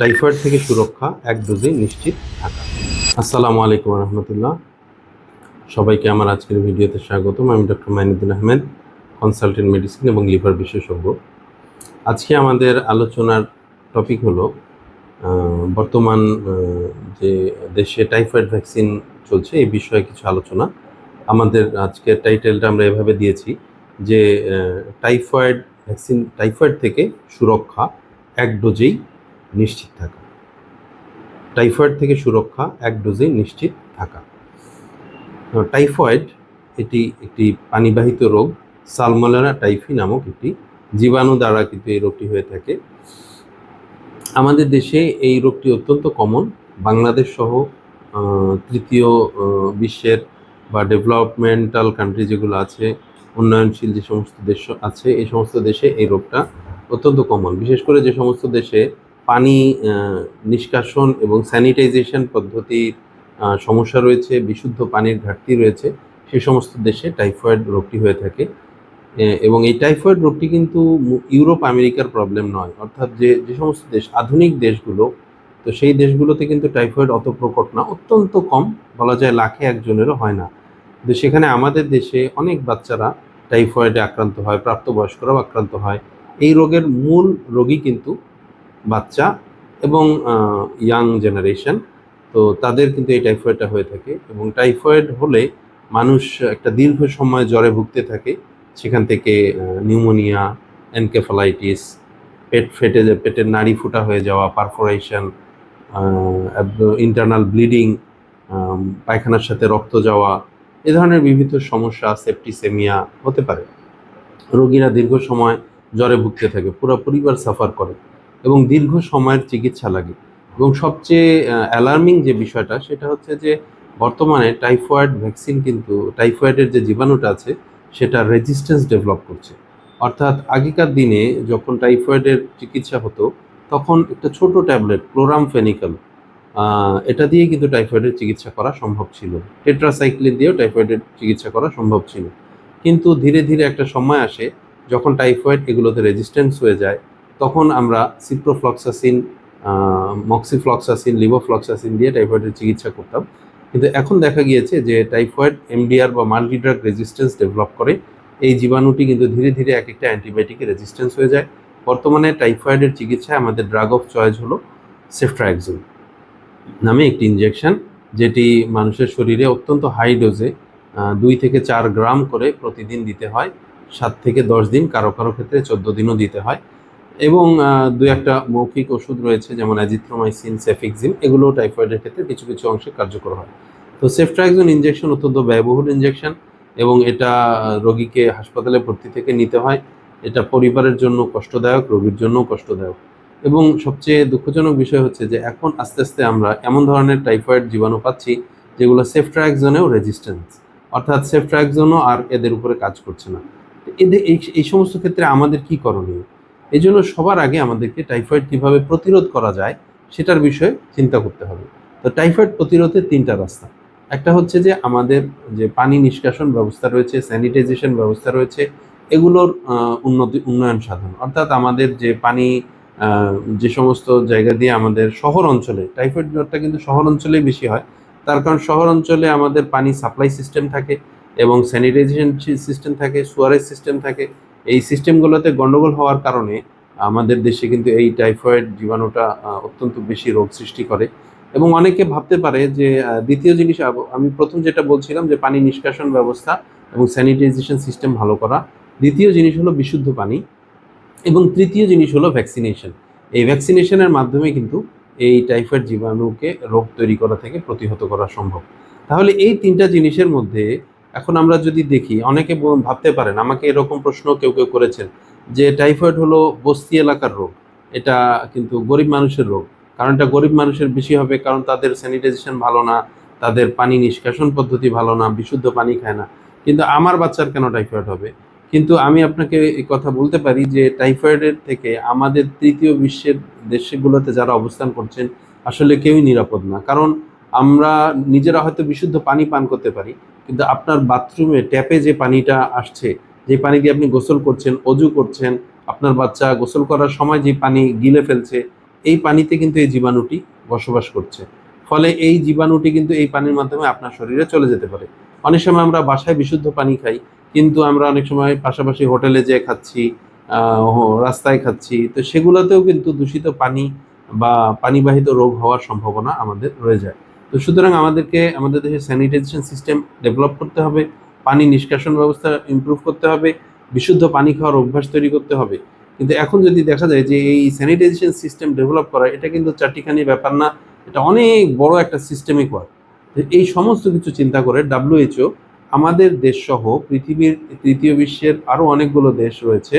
Typhoid থেকে সুরক্ষা এক ডোজে নিশ্চিত থাকা। আসসালামু আলাইকুম রহমতুল্লাহ। সবাইকে আমার আজকের ভিডিওতে স্বাগতম। আমি doctor Mainuddin Ahmed consultant medicine এবং লিভার বিশেষজ্ঞ। আজকে আমাদের আলোচনার টপিক হলো বর্তমান যে দেশে টাইফয়েড ভ্যাকসিন চলছে এই বিষয়ে কিছু আলোচনা। আমাদের আজকের টাইটেলটা আমরা এভাবে দিয়েছি যে টাইফয়েড ভ্যাকসিন টাইফয়েড থেকে সুরক্ষা এক ডোজেই নিশ্চিত থাকা। টাইফয়েড থেকে সুরক্ষা, এক ডোজে নিশ্চিত থাকা। টাইফয়েড এটি একটি পানিবাহিত রোগ সালমোনেলা টাইফি নামক একটি জীবাণু দ্বারা কিন্তু এই রোগটি হয়ে থাকে। আমাদের দেশে এই রোগটি অত্যন্ত কমন বাংলাদেশ সহ তৃতীয় বিশ্বের বা ডেভেলপমেন্টাল কান্ট্রি যেগুলো আছে, উন্নয়নশীল যে সমস্ত দেশ আছে, এই সমস্ত দেশে এই রোগটা অত্যন্ত কমন বিশেষ করে যে সমস্ত দেশে পানি নিষ্কাশন এবং স্যানিটাইজেশন পদ্ধতির সমস্যা রয়েছে, বিশুদ্ধ পানির ঘাটতি রয়েছে, সে সমস্ত দেশে টাইফয়েড রোগটি হয়ে থাকে। এবং এই টাইফয়েড রোগটি কিন্তু ইউরোপ, আমেরিকার প্রবলেম নয়। অর্থাৎ যে যে সমস্ত দেশ, আধুনিক দেশগুলো, তো সেই দেশগুলোতে কিন্তু টাইফয়েড অত প্রকট না, অত্যন্ত কম, বলা যায় লাখে একজনেরও হয় না। কিন্তু সেখানে আমাদের দেশে অনেক বাচ্চারা টাইফয়েডে আক্রান্ত হয়, প্রাপ্তবয়স্করাও আক্রান্ত হয়। এই রোগের মূল রোগী কিন্তু বাচ্চা এবং ইয়াং জেনারেশন তো তাদের কিন্তু এই টাইফয়েডটা হয়ে থাকে এবং টাইফয়েড হলে মানুষ একটা দীর্ঘ সময় জ্বরে ভুগতে থাকে। সেখান থেকে নিউমোনিয়া এনকেফালাইটিস পেট ফেটে, পেটের নাড়ি ফুটা হয়ে যাওয়া পারফোরেশন ইন্টারনাল ব্লিডিং পায়খানার সাথে রক্ত যাওয়া, এ ধরনের বিভিন্ন সমস্যা সেপটিসেমিয়া হতে পারে। রোগীরা দীর্ঘ সময় জ্বরে ভুগতে থাকে, পুরো পরিবার সাফার করে। এবং দীর্ঘ সময়ের চিকিৎসা লাগে। এবং সবচেয়ে অ্যালার্মিং যে বিষয়টা, সেটা হচ্ছে যে বর্তমানে টাইফয়েড ভ্যাকসিন কিন্তু টাইফয়েডের যে জীবাণুটা আছে, সেটা রেজিস্ট্যান্স ডেভেলপ করছে। অর্থাৎ আগেকার দিনে যখন টাইফয়েডের চিকিৎসা হতো, তখন একটা ছোট ট্যাবলেট ক্লোরাম ফেনিক্যাল এটা দিয়ে কিন্তু টাইফয়েডের চিকিৎসা করা সম্ভব ছিল। টেট্রাসাইক্লিন দিয়েও টাইফয়েডের চিকিৎসা করা সম্ভব ছিল। কিন্তু ধীরে ধীরে একটা সময় আসে, যখন টাইফয়েড এগুলোতে রেজিস্ট্যান্স হয়ে যায় তখন আমরা সিপ্রোফ্লক্সাসিন মক্সিফ্লক্সাসিন লিভোফ্লক্সাসিন দিয়ে টাইফয়েডের চিকিৎসা করতাম। কিন্তু এখন দেখা গিয়েছে যে টাইফয়েড এমডিআর বা মাল্টিড্রাগ রেজিস্ট্যান্স ডেভেলপ করে। এই জীবাণুটি কিন্তু ধীরে ধীরে এক একটা অ্যান্টিবায়োটিকে রেজিস্ট্যান্স হয়ে যায়। বর্তমানে টাইফয়েডের চিকিৎসায় আমাদের ড্রাগ অফ চয়েস হলো সেফট্রাক্সিন নামে একটি ইনজেকশন যেটি মানুষের শরীরে অত্যন্ত হাই ডোজে দুই থেকে চার গ্রাম করে প্রতিদিন দিতে হয়। সাত থেকে দশ দিন কারও কারও ক্ষেত্রে চোদ্দ দিনও দিতে হয়। এবং দু একটা মৌখিক ওষুধ রয়েছে, যেমন অ্যাজিথ্রোমাইসিন সেফিক্সিন এগুলো টাইফয়েডের ক্ষেত্রে কিছু কিছু অংশে কার্যকর হয়। তো সেফট্রাক্সিন ইনজেকশন অত্যন্ত ব্যয়বহুল ইনজেকশন এবং এটা রোগীকে হাসপাতালে ভর্তি থেকে নিতে হয়। এটা পরিবারের জন্য কষ্টদায়ক, রোগীর জন্য কষ্টদায়ক। এবং সবচেয়ে দুঃখজনক বিষয় হচ্ছে যে, এখন আস্তে আস্তে আমরা এমন ধরনের টাইফয়েড জীবাণু পাচ্ছি, যেগুলো সেফট্রাক্সনেও রেজিস্ট্যান্স অর্থাৎ সেফট্রাক্সনও আর এদের উপরে কাজ করছে না। এদের এই সমস্ত ক্ষেত্রে আমাদের কি করণীয়? এই জন্য সবার আগে আমাদেরকে টাইফয়েড কীভাবে প্রতিরোধ করা যায় সেটার বিষয়ে চিন্তা করতে হবে। তো টাইফয়েড প্রতিরোধের তিনটা রাস্তা। একটা হচ্ছে যে আমাদের যে পানি নিষ্কাশন ব্যবস্থা রয়েছে স্যানিটাইজেশন ব্যবস্থা রয়েছে, এগুলোর উন্নতি, উন্নয়ন সাধন। অর্থাৎ আমাদের যে পানি যে সমস্ত জায়গা দিয়ে আমাদের শহর অঞ্চলে, টাইফয়েড জ্বরটা কিন্তু শহর অঞ্চলেই বেশি হয়। তার কারণ শহর অঞ্চলে আমাদের পানি সাপ্লাই সিস্টেম থাকে এবং স্যানিটাইজেশন সিস্টেম থাকে সুয়ারেজ সিস্টেম থাকে। এই সিস্টেমগুলোতে গণ্ডগোল হওয়ার কারণে আমাদের দেশে কিন্তু এই টাইফয়েড জীবাণুটা অত্যন্ত বেশি রোগ সৃষ্টি করে। এবং অনেকে ভাবতে পারে যে দ্বিতীয় জিনিস আমি প্রথম যেটা বলছিলাম যে, পানি নিষ্কাশন ব্যবস্থা এবং স্যানিটাইজেশন সিস্টেম ভালো করা। দ্বিতীয় জিনিস হলো বিশুদ্ধ পানি এবং তৃতীয় জিনিস হলো ভ্যাকসিনেশন এই ভ্যাকসিনেশনের মাধ্যমে কিন্তু এই টাইফয়েড জীবাণুকে রোগ তৈরি করা থেকে প্রতিহত করা সম্ভব। তাহলে এই তিনটা জিনিসের মধ্যে এখন আমরা যদি দেখি, অনেকে ভাবতে পারেন, আমাকে এরকম প্রশ্ন কেউ কেউ করেছেন যে টাইফয়েড হলো বস্তি এলাকার রোগ, এটা কিন্তু গরিব মানুষের রোগ। কারণ এটা গরিব মানুষের বেশি হবে কারণ তাদের স্যানিটাইজেশন ভালো না, তাদের পানি নিষ্কাশন পদ্ধতি ভালো না, বিশুদ্ধ পানি খায় না। কিন্তু আমার বাচ্চার কেন টাইফয়েড হবে? কিন্তু আমি আপনাকে এই কথা বলতে পারি যে টাইফয়েডের থেকে আমাদের তৃতীয় বিশ্বের দেশগুলোতে যারা অবস্থান করছেন, আসলে কেউই নিরাপদ না। কারণ আমরা নিজেরা হয়তো বিশুদ্ধ পানি পান করতে পারি, কিন্তু আপনার বাথরুমে ট্যাপে যে পানিটা আসছে, যে পানি দিয়ে আপনি গোসল করছেন, অজু করছেন, আপনার বাচ্চা গোসল করার সময় যে পানি গিলে ফেলছে, এই পানিতে কিন্তু এই জীবাণুটি বসবাস করছে। ফলে এই জীবাণুটি কিন্তু এই পানির মাধ্যমে আপনার শরীরে চলে যেতে পারে। অনেক সময় আমরা বাসায় বিশুদ্ধ পানি খাই, কিন্তু আমরা অনেক সময় পাশাপাশি হোটেলে যেয়ে খাচ্ছি রাস্তায় খাচ্ছি, তো সেগুলোতেও কিন্তু দূষিত পানি বা পানিবাহিত রোগ হওয়ার সম্ভাবনা আমাদের রয়ে যায়। তো সুতরাং আমাদেরকে, আমাদের দেশে স্যানিটাইজেশন সিস্টেম ডেভেলপ করতে হবে, পানি নিষ্কাশন ব্যবস্থা ইমপ্রুভ করতে হবে, বিশুদ্ধ পানি খাওয়ার অভ্যাস তৈরি করতে হবে। কিন্তু এখন যদি দেখা যায় যে এই স্যানিটাইজেশন সিস্টেম ডেভেলপ করা, এটা কিন্তু চারটিখানি ব্যাপার না, এটা অনেক বড় একটা সিস্টেমিক ওয়ার্ক এই সমস্ত কিছু চিন্তা করে ডাব্লিউএইচও আমাদের দেশ সহ পৃথিবীর তৃতীয় বিশ্বের আরও অনেকগুলো দেশ রয়েছে।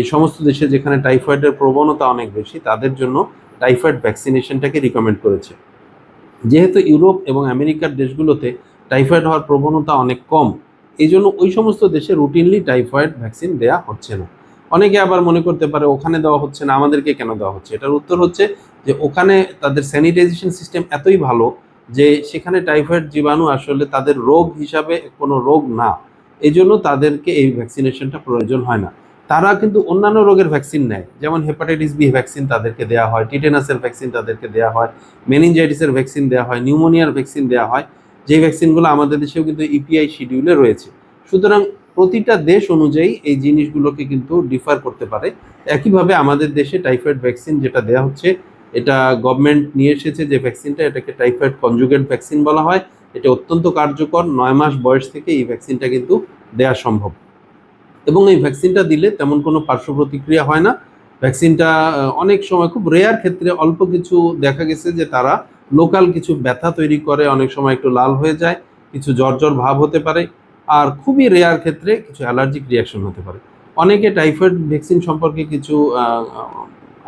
এই সমস্ত দেশে যেখানে টাইফয়েডের প্রবণতা অনেক বেশি, তাদের জন্য টাইফয়েড ভ্যাকসিনেশনটাকে রিকমেন্ড করেছে। যেহেতু ইউরোপ এবং আমেরিকার দেশগুলোতে টাইফয়েড হওয়ার প্রবণতা অনেক কম এই জন্য ওই সমস্ত দেশে রুটিনলি টাইফয়েড ভ্যাকসিন দেওয়া হচ্ছে না। অনেকে আবার মনে করতে পারে, ওখানে দেওয়া হচ্ছে না, আমাদেরকে কেন দেওয়া হচ্ছে? এটার উত্তর হচ্ছে যে, ওখানে তাদের স্যানিটাইজেশন সিস্টেম এতই ভালো যে, সেখানে টাইফয়েড জীবাণু আসলে তাদের রোগ হিসাবে কোনো রোগ না। এই জন্য তাদেরকে এই ভ্যাকসিনেশনটা প্রয়োজন হয় না। তারা কিন্তু অন্যান্য রোগের ভ্যাকসিন নেয়। যেমন হেপাটাইটিস বি ভ্যাকসিন তাদেরকে দেওয়া হয় টিটেনাসের ভ্যাকসিন তাদেরকে দেওয়া হয় মেনিনজাইটিসের ভ্যাকসিন দেওয়া হয় নিউমোনিয়ার ভ্যাকসিন দেওয়া হয়। যে ভ্যাকসিনগুলো আমাদের দেশেও কিন্তু ইপিআই শিডিউলে রয়েছে। সুতরাং প্রতিটা দেশ অনুযায়ী এই জিনিসগুলোকে কিন্তু ডিফার করতে পারে। একইভাবে আমাদের দেশে টাইফয়েড ভ্যাকসিন যেটা দেওয়া হচ্ছে, এটা গভর্নমেন্ট নিয়ে এসেছে যে ভ্যাকসিনটা এটাকে টাইফয়েড কনজুগেট ভ্যাকসিন বলা হয়। এটা অত্যন্ত কার্যকর, নয় মাস বয়স থেকে এই ভ্যাকসিনটা কিন্তু দেওয়া সম্ভব। এবং এই ভ্যাকসিনটা দিলে তেমন কোনো পার্শ্ব প্রতিক্রিয়া হয় না। ভ্যাকসিনটা অনেক সময় খুব রেয়ার ক্ষেত্রে অল্প কিছু দেখা গেছে যে তারা লোকাল কিছু ব্যথা তৈরি করে, অনেক সময় একটু লাল হয়ে যায়, কিছু জ্বর জ্বর ভাব হতে পারে আর খুবই রেয়ার ক্ষেত্রে কিছু অ্যালার্জিক রিয়াকশন হতে পারে। অনেকে টাইফয়েড ভ্যাকসিন সম্পর্কে কিছু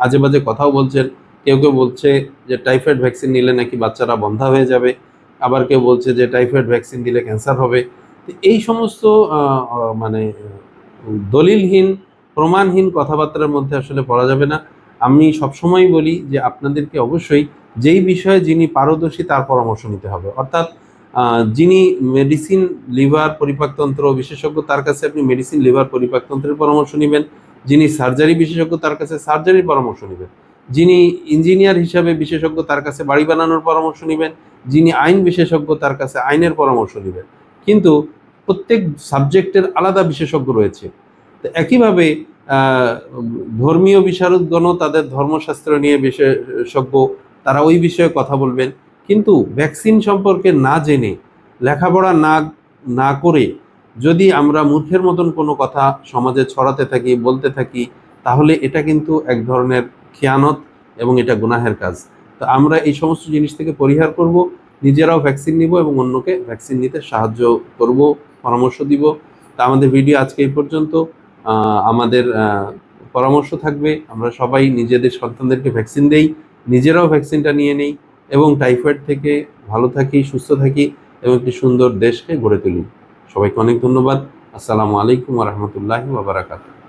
আজে বাজে কথাও বলছেন। কেউ কেউ বলছে যে টাইফয়েড ভ্যাকসিন নিলে নাকি বাচ্চারা বন্ধা হয়ে যাবে। আবার কেউ বলছে যে টাইফয়েড ভ্যাকসিন দিলে ক্যান্সার হবে। এই সমস্ত মানে দলিলহীন, প্রমাণহীন কথাবার্তার মধ্যে আসলে পড়া যাবে না। আমি সবসময় বলি যে আপনাদেরকে অবশ্যই যেই বিষয়ে যিনি পারদর্শী তার পরামর্শ নিতে হবে। অর্থাৎ যিনি মেডিসিন, লিভার পরিপাকতন্ত্র বিশেষজ্ঞ তার কাছে আপনি মেডিসিন, লিভার পরিপাকতন্ত্রের পরামর্শ নেবেন। যিনি সার্জারি বিশেষজ্ঞ তার কাছে সার্জারির পরামর্শ নেবেন। যিনি ইঞ্জিনিয়ার হিসাবে বিশেষজ্ঞ তার কাছে বাড়ি বানানোর পরামর্শ নেবেন। যিনি আইন বিশেষজ্ঞ তার কাছে আইনের পরামর্শ নেবেন। কিন্তু প্রত্যেক সাবজেক্টের আলাদা বিশেষজ্ঞ রয়েছে। তো একইভাবে ধর্মীয় বিশারদগণও তাদের ধর্মশাস্ত্র নিয়ে বিশেষজ্ঞ, তারা ওই বিষয়ে কথা বলবেন। কিন্তু ভ্যাকসিন সম্পর্কে না জেনে, লেখাপড়া না না করে যদি আমরা মূর্খের মতন কোনো কথা সমাজে ছড়াতে থাকি, বলতে থাকি, তাহলে এটা কিন্তু এক ধরনের খেয়ানত এবং এটা গুনাহের কাজ। তো আমরা এই সমস্ত জিনিস থেকে পরিহার করব, নিজেরাও ভ্যাকসিন নিব এবং অন্যকে ভ্যাকসিন নিতে সাহায্য করব। পরামর্শ দিব। তা আমাদের ভিডিও আজকে এই পর্যন্ত। আমাদের পরামর্শ থাকবে, আমরা সবাই নিজেদের সন্তানদেরকে ভ্যাকসিন দেই, নিজেরাও ভ্যাকসিনটা নিয়ে নেই এবং টাইফয়েড থেকে ভালো থাকি, সুস্থ থাকি এবং একটি সুন্দর দেশকে গড়ে তুলি। সবাইকে অনেক ধন্যবাদ। আসসালামু আলাইকুম রহমতুল্লাহি ওবরাকাতুহ